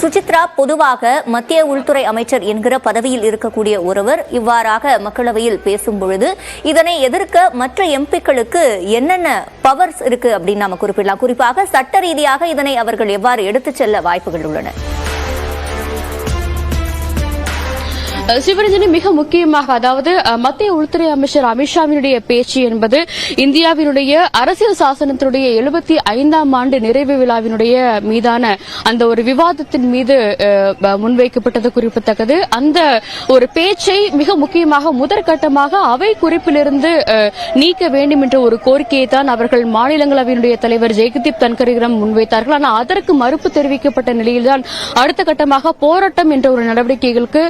சுசித்ரா பொதுவாக மத்திய உள்துறை அமைச்சர் என்கிற பதவியில் இருக்கக்கூடிய ஒருவர். இவ்வாறாக மக்களவையில் பேசும் பொழுது இதனை எதிர்க்க மற்ற எம்பிக்களுக்கு என்னென்ன பவர்ஸ் இருக்கு அப்படின்னு நாம குறிப்பிடலாம். குறிப்பாக சட்ட ரீதியாக இதனை அவர்கள் எவ்வாறு எடுத்துச் செல்ல வாய்ப்புகள் உள்ளன? சிவரஞ்சனி மிக முக்கியமாக அதாவது மத்திய உள்துறை அமைச்சர் அமித்ஷாவினுடைய பேச்சு என்பது இந்தியாவினுடைய அரசியல் சாசனத்தினுடைய எழுபத்தி ஐந்தாம் ஆண்டு நிறைவு விழாவினுடைய மீதான அந்த ஒரு விவாதத்தின் மீது முன்வைக்கப்பட்டது குறிப்பிடத்தக்கது. அந்த ஒரு பேச்சை மிக முக்கியமாக முதற்கட்டமாக அவை குறிப்பிலிருந்து நீக்க வேண்டும் என்ற ஒரு கோரிக்கையை தான் அவர்கள் மாநிலங்களவையினுடைய தலைவர் ஜெகதீப் தன்கரிடம் முன்வைத்தார்கள். ஆனால் அதற்கு மறுப்பு தெரிவிக்கப்பட்ட நிலையில்தான் அடுத்த கட்டமாக போராட்டம் என்ற ஒரு நடவடிக்கைகளுக்கு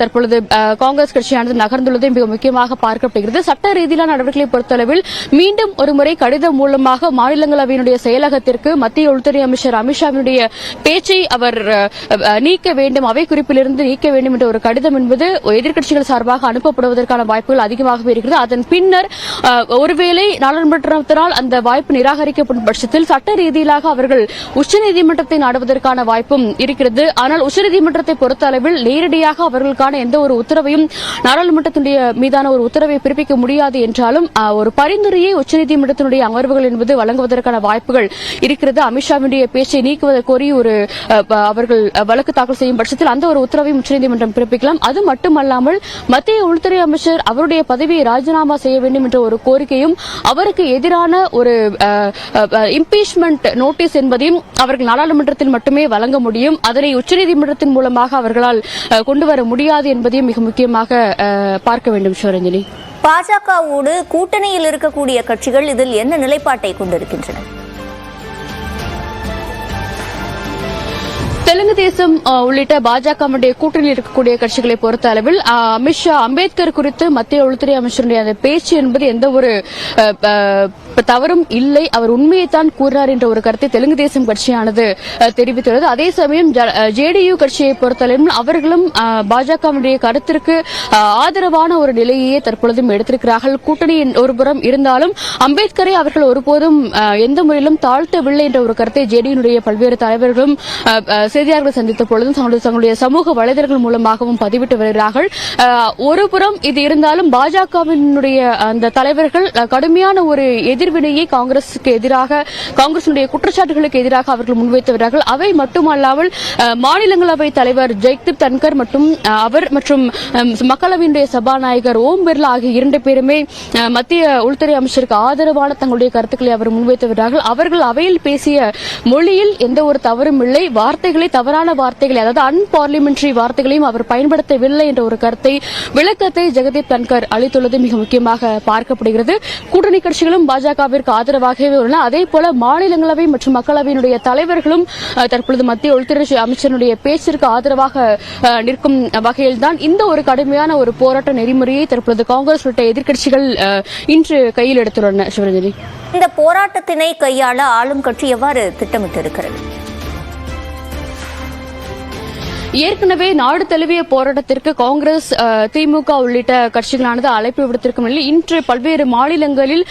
தற்பொழுது காங்கிரஸ் கட்சியானது நகர்ந்துள்ளதை மிக முக்கியமாக பார்க்கப்படுகிறது. சட்ட ரீதியிலான நடவடிக்கைகளை பொறுத்தளவில் மீண்டும் ஒருமுறை கடிதம் மூலமாக மாநிலங்களவையினுடைய செயலகத்திற்கு மத்திய உள்துறை அமைச்சர் அமித்ஷாவினுடைய பேச்சை அவர் நீக்க வேண்டும் அவை குறிப்பிலிருந்து நீக்க வேண்டும் என்ற ஒரு கடிதம் என்பது எதிர்க்கட்சிகள் சார்பாக அனுப்பப்படுவதற்கான வாய்ப்புகள் அதிகமாகவே இருக்கிறது. அதன் பின்னர் ஒருவேளை நாடாளுமன்றத்தினால் அந்த வாய்ப்பு நிராகரிக்கப்படும் பட்சத்தில் சட்ட ரீதியிலாக அவர்கள் உச்சநீதிமன்றத்தை நாடுவதற்கான வாய்ப்பும் இருக்கிறது. ஆனால் உச்சநீதிமன்றத்தை பொறுத்த அளவில் நேரடியாக அவர்கள் அவர்களுக்கான எந்த ஒரு உத்தரவையும் நாடாளுமன்றத்தினுடைய மீதான ஒரு உத்தரவை பிறப்பிக்க முடியாது என்றாலும் ஒரு பரிந்துரையை உச்சநீதிமன்றத்தினுடைய அமர்வுகள் என்பது வழங்குவதற்கான வாய்ப்புகள் இருக்கிறது. அமித்ஷாவினுடைய பேச்சை நீக்குவதை கோரி ஒரு அவர்கள் வழக்கு தாக்கல் செய்யும் பட்சத்தில் அந்த ஒரு உத்தரவையும் உச்சநீதிமன்றம் பிறப்பிக்கலாம். அது மட்டுமல்லாமல் மத்திய உள்துறை அமைச்சர் அவருடைய பதவியை ராஜினாமா செய்ய வேண்டும் என்ற ஒரு கோரிக்கையும் அவருக்கு எதிரான ஒரு இம்பீச்மெண்ட் நோட்டீஸ் என்பதையும் அவர்கள் நாடாளுமன்றத்தில் மட்டுமே வழங்க முடியும். அதனை உச்சநீதிமன்றத்தின் மூலமாக அவர்களால் அஹ், கொண்டு வர முடியாது என்பதையும் மிக முக்கியமாக பார்க்க வேண்டும் சிவரஞ்சனி பாஜகவோடு கூட்டணியில் இருக்கக்கூடிய கட்சிகள் இதில் என்ன நிலைப்பாட்டை கொண்டிருக்கின்றன? தெலுங்கு தேசம் உள்ளிட்ட பாஜகவுடைய கூட்டணியில் இருக்கக்கூடிய கட்சிகளை பொறுத்த அளவில் அமித்ஷா அம்பேத்கர் குறித்து மத்திய உள்துறை அமைச்சருடைய அந்த பேச்சு என்பது எந்த ஒரு இப்ப தவறும் இல்லை. அவர் உண்மையைத்தான் கூறினார் என்ற ஒரு கருத்தை தெலுங்கு தேசம் கட்சியானது தெரிவித்துள்ளது. அதே சமயம் ஜேடியு கட்சியை பொறுத்தளவில் அவர்களும் பாஜகவுடைய கருத்திற்கு ஆதரவான ஒரு நிலையையே தற்பொழுதும் எடுத்திருக்கிறார்கள். கூட்டணியின் ஒருபுறம் இருந்தாலும் அம்பேத்கரை அவர்கள் ஒருபோதும் எந்த முறையிலும் தாழ்த்தவில்லை என்ற ஒரு கருத்தை ஜேடியினுடைய பல்வேறு தலைவர்களும் செய்தியாளர்கள் செய்தியாளர்களை சந்தித்த பொழுதும் தங்களுடைய சமூக வலைதளங்கள் மூலமாகவும் பதிவிட்டு வருகிறார்கள். ஒரு ஒருபுறம் இது இருந்தாலும் பாஜகவினுடைய அந்த தலைவர்கள் கடுமையான ஒரு எதிர் எதிர்வினையை காங்கிரசுக்கு எதிராக காங்கிரசுடைய குற்றச்சாட்டுகளுக்கு எதிராக அவர்கள் முன்வைத்து அவை மட்டுமல்லாமல் மாநிலங்களவை தலைவர் ஜெய்தீப் தன்கர் மற்றும் அவர் மற்றும் மக்களவையினுடைய சபாநாயகர் ஓம் பிர்லா ஆகிய இரண்டு பேருமே மத்திய உள்துறை அமைச்சருக்கு ஆதரவான தங்களுடைய கருத்துக்களை அவர் முன்வைத்து அவர்கள் அவையில் பேசிய மொழியில் எந்த ஒரு தவறும் இல்லை. வார்த்தைகளை தவறான வார்த்தைகளை அதாவது அன்பார்லிமெண்டரி வார்த்தைகளையும் அவர் பயன்படுத்தவில்லை என்ற ஒரு கருத்தை விளக்கத்தை ஜெகதீப் தன்கர் அளித்துள்ளது மிக முக்கியமாக பார்க்கப்படுகிறது. கூட்டணி கட்சிகளும் பாஜகவிற்கு ஆதரவாகவே உள்ளன. அதே போல மாநிலங்களவை மற்றும் மக்களவையினுடைய தலைவர்களும் தற்பொழுது மத்திய உள்துறை அமைச்சருடைய பேச்சிற்கு ஆதரவாக நிற்கும் வகையில்தான் இந்த ஒரு கடுமையான ஒரு போராட்ட நெறிமுறையை தற்பொழுது காங்கிரஸ் உள்ளிட்ட எதிர்க்கட்சிகள் இன்று கையில் எடுத்துள்ளன. சிவரஞ்சனி இந்த போராட்டத்தினை கையாள ஆளும் கட்சி எவ்வாறு திட்டமிட்டிருக்கிறது? ஏற்கனவே நாடு தழுவிய போராட்டத்திற்கு காங்கிரஸ் திமுக உள்ளிட்ட கட்சிகளானது அழைப்பு விடுத்திருக்கும் நிலையில் இன்று பல்வேறு மாநிலங்களில்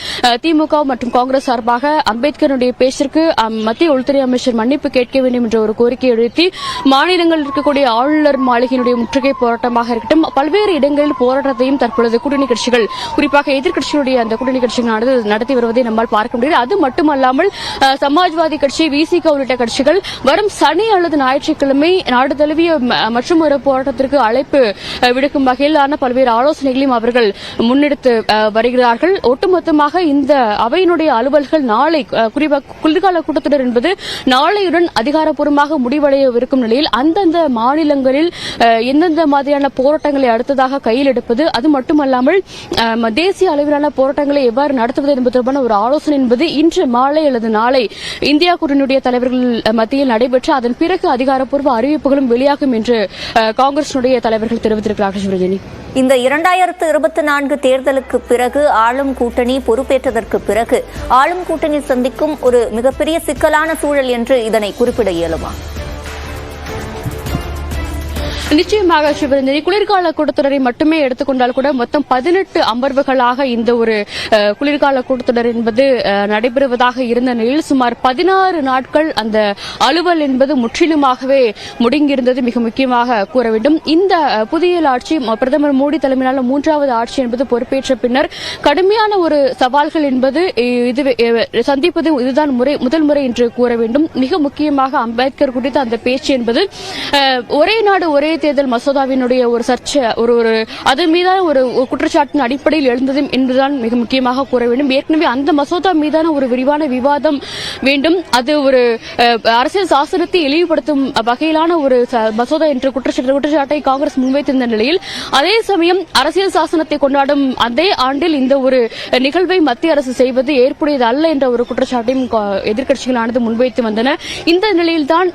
திமுக மற்றும் காங்கிரஸ் சார்பாக அம்பேத்கருடைய பேச்சிற்கு மத்திய உள்துறை அமைச்சர் மன்னிப்பு கேட்க வேண்டும் என்ற ஒரு கோரிக்கை எழுத்தி மாநிலங்களில் இருக்கக்கூடிய ஆளுநர் மாளிகையினுடைய முற்றுகை போராட்டமாக இருக்கட்டும் பல்வேறு இடங்களில் போராட்டத்தையும் தற்பொழுது கூட்டணி கட்சிகள் குறிப்பாக எதிர்க்கட்சிகளுடைய அந்த கூட்டணி கட்சிகளானது நடத்தி வருவதை நம்மால் பார்க்க முடியாது அது மட்டுமல்லாமல் சமாஜ்வாதி கட்சி விசிக உள்ளிட்ட கட்சிகள் வரும் சனி அல்லது ஞாயிற்றுக்கிழமை நாடு தழுவிய மற்றும் ஒரு போராட்டத்திற்கு அழைப்பு விடுக்கும் வகையிலான பல்வேறு ஆலோசனைகளையும் அவர்கள் முன்னெடுத்து வருகிறார்கள். ஒட்டுமொத்தமாக இந்த அவையினுடைய அலுவல்கள் நாளை குறிப்பாக குளிர்கால கூட்டத்தொடர் என்பது நாளையுடன் அதிகாரப்பூர்வமாக முடிவடையவிருக்கும் நிலையில் அந்தந்த மாநிலங்களில் எந்தெந்த மாதிரியான போராட்டங்களை அடுத்ததாக கையில் எடுப்பது அது மட்டுமல்லாமல் தேசிய அளவிலான போராட்டங்களை எவ்வாறு நடத்துவது என்பது தொடர்பான ஒரு ஆலோசனை என்பது இன்று மாலை அல்லது நாளை இந்தியா கூட்டணியுடைய தலைவர்கள் மத்தியில் நடைபெற்று அதன் பிறகு அதிகாரப்பூர்வ அறிவிப்புகளும் வெளியாக வெளியாகும் என்று அஹ், காங்கிரசினுடைய தலைவர்கள் தெரிவித்திருக்கிறார்கள் சிவரஞ்சனி இந்த இரண்டாயிரத்து இருபத்தி நான்கு தேர்தலுக்கு பிறகு ஆளும் கூட்டணி பொறுப்பேற்றதற்கு பிறகு ஆளும் கூட்டணி சந்திக்கும் ஒரு மிகப்பெரிய சிக்கலான சூழல் என்று இதனை குறிப்பிட இயலுமா? நிச்சயமாக சிவரஞ்சனி குளிர்கால கூட்டத்தொடரை மட்டுமே எடுத்துக்கொண்டால் கூட மொத்தம் பதினெட்டு அமர்வுகளாக இந்த ஒரு குளிர்கால கூட்டத்தொடர் என்பது நடைபெறுவதாக இருந்த நிலையில் சுமார் பதினாறு நாட்கள் அந்த அலுவல் என்பது முற்றிலுமாகவே முடங்கியிருந்தது. மிக முக்கியமாக கூற வேண்டும். இந்த புதிய ஆட்சி பிரதமர் மோடி தலைமையிலான மூன்றாவது ஆட்சி என்பது பொறுப்பேற்ற பின்னர் கடுமையான ஒரு சவால்கள் என்பது இது சந்திப்பது இதுதான் முறை முதல் முறை என்று கூற வேண்டும். மிக முக்கியமாக அம்பேத்கர் குறித்த அந்த பேச்சு என்பது ஒரே நாடு ஒரே தேர்தல் மசோதாவினுடைய ஒரு சர்ச்சை ஒரு ஒரு அதன் மீதான ஒரு குற்றச்சாட்டின் அடிப்படையில் எழுந்தது என்றுதான் மிக முக்கியமாக கூற வேண்டும். ஏற்கனவே அந்த மசோதா மீதான ஒரு விரிவான விவாதம் வேண்டும். அது ஒரு அரசியல் சாசனத்தை இழிவுபடுத்தும் வகையிலான ஒரு ச- மசோதா என்ற குற்றச்சாட்டு குற்றச்சாட்டை காங்கிரஸ் முன்வைத்திருந்த நிலையில் அதே சமயம் அரசியல் சாசனத்தை கொண்டாடும் அதே ஆண்டில் இந்த ஒரு நிகழ்வை மத்திய அரசு செய்வது ஏற்புடையது அல்ல என்ற ஒரு குற்றச்சாட்டையும் கா- எதிர்க்கட்சிகளானது முன்வைத்து வந்தன. இந்த நிலையில்தான்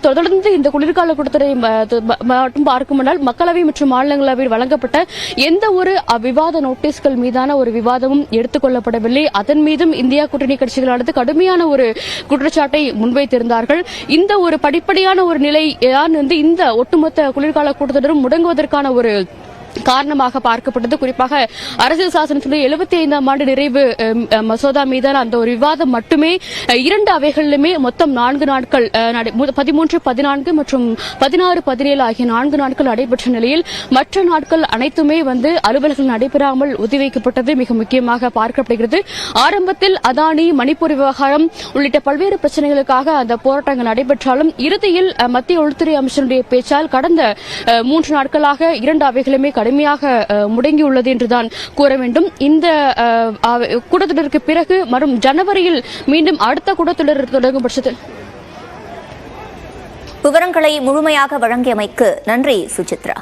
தொடர்ந்து இந்த குளிர்கால கூட்டத்தொடரை ம- பார்க்குமானால் மக்களவை மற்றும் மாநிலங்களவையில் வழங்கப்பட்ட எந்த ஒரு அஹ், விவாத நோட்டீஸ்கள் மீதான ஒரு விவாதமும் எடுத்துக்கொள்ளப்படவில்லை. அதன் மீதும் இந்தியா கூட்டணி கட்சிகளானது கடுமையான ஒரு குற்றச்சாட்டை முன்வைத்திருந்தார்கள். இந்த ஒரு படிப்படியான ஒரு நிலை வந்து இந்த ஒட்டுமொத்த குளிர்கால கூட்டத்தொடரும் முடங்குவதற்கான ஒரு காரணமாக பார்க்கப்பட்டது. குறிப்பாக அரசியல் சாசனத்தினுடைய எழுபத்தி ஐந்தாம் ஆண்டு நிறைவு மசோதா மீதான அந்த ஒரு விவாதம் மட்டுமே இரண்டு அவைகளிலுமே மொத்தம் நான்கு நாட்கள் பதிமூன்று பதினான்கு மற்றும் பதினாறு பதினேழு ஆகிய நான்கு நாட்கள் நடைபெற்ற நிலையில் மற்ற நாட்கள் அனைத்துமே வந்து அலுவல்கள் நடைபெறாமல் ஒத்திவைக்கப்பட்டது மிக முக்கியமாக பார்க்கப்படுகிறது. ஆரம்பத்தில் அதானி மணிப்பூர் விவகாரம் உள்ளிட்ட பல்வேறு பிரச்சனைகளுக்காக அந்த போராட்டங்கள் நடைபெற்றாலும் இறுதியில் மத்திய உள்துறை அமைச்சருடைய பேச்சால் கடந்த மூன்று நாட்களாக இரண்டு அவைகளுமே கடுமையாக முடங்கியுள்ளது என்றுதான் கூற வேண்டும். இந்த கூட்டத்தொடருக்கு பிறகு வரும் ஜனவரியில் மீண்டும் அடுத்த கூட்டத்தொடர் தொடங்கும் பட்சத்தில். விவரங்களை முழுமையாக வழங்கியமைக்கு நன்றி சுசித்ரா.